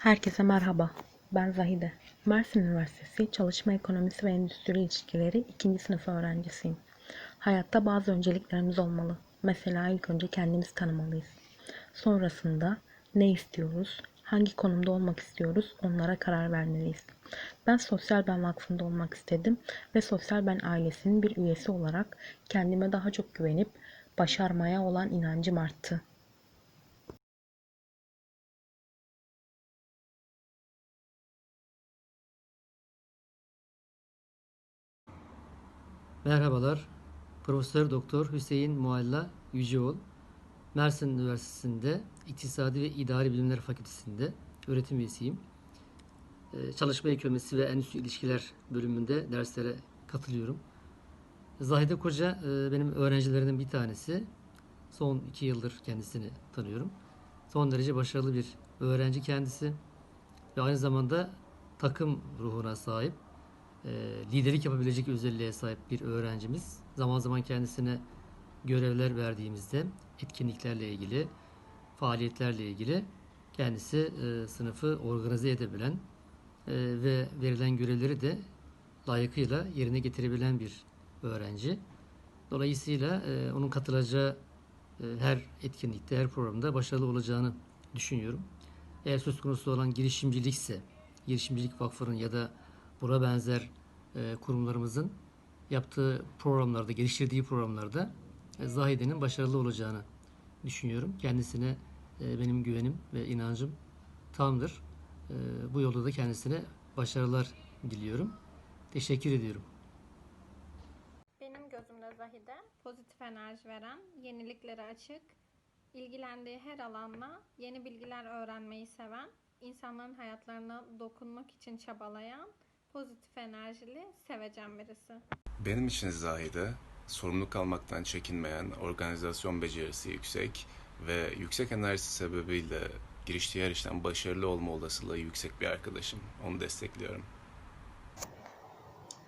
Herkese merhaba. Ben Zahide. Mersin Üniversitesi Çalışma Ekonomisi ve Endüstri İlişkileri 2. sınıf öğrencisiyim. Hayatta bazı önceliklerimiz olmalı. Mesela ilk önce kendimizi tanımalıyız. Sonrasında ne istiyoruz, hangi konumda olmak istiyoruz onlara karar vermeliyiz. Ben Sosyal Ben Vakfı'nda olmak istedim ve Sosyal Ben ailesinin bir üyesi olarak kendime daha çok güvenip başarmaya olan inancım arttı. Merhabalar. Profesör Doktor Hüseyin Mualla Yüceoğlu. Mersin Üniversitesi'nde İktisadi ve İdari Bilimler Fakültesi'nde öğretim üyesiyim. Ee, Çalışma ekonomisi ve endüstri ilişkiler bölümünde derslere katılıyorum. Zahide Koca e, benim öğrencilerimden bir tanesi. Son iki yıldır kendisini tanıyorum. Son derece başarılı bir öğrenci kendisi ve aynı zamanda takım ruhuna sahip e, liderlik yapabilecek özelliğe sahip bir öğrencimiz. Zaman zaman kendisine görevler verdiğimizde etkinliklerle ilgili, faaliyetlerle ilgili kendisi e, sınıfı organize edebilen e, ve verilen görevleri de layıkıyla yerine getirebilen bir öğrenci. Dolayısıyla e, onun katılacağı e, her etkinlikte, her programda başarılı olacağını düşünüyorum. Eğer söz konusu olan girişimcilikse, girişimcilik vakfının ya da buna benzer e, kurumlarımızın yaptığı programlarda, geliştirdiği programlarda e, Zahide'nin başarılı olacağını düşünüyorum. Kendisine e, benim güvenim ve inancım tamdır. E, bu yolda da kendisine başarılar diliyorum. Teşekkür ediyorum. Benim gözümde Zahide pozitif enerji veren, yeniliklere açık, ilgilendiği her alanla yeni bilgiler öğrenmeyi seven, insanların hayatlarına dokunmak için çabalayan, pozitif enerjili, sevecen birisi. Benim için Zahide, sorumluluk almaktan çekinmeyen, organizasyon becerisi yüksek ve yüksek enerjisi sebebiyle giriştiği her işten başarılı olma olasılığı yüksek bir arkadaşım. Onu destekliyorum.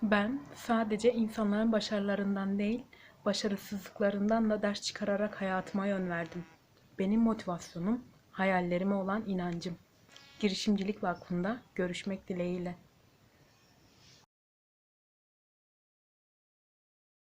Ben sadece insanların başarılarından değil, başarısızlıklarından da ders çıkararak hayatıma yön verdim. Benim motivasyonum hayallerime olan inancım. Girişimcilik Vakfı'nda görüşmek dileğiyle.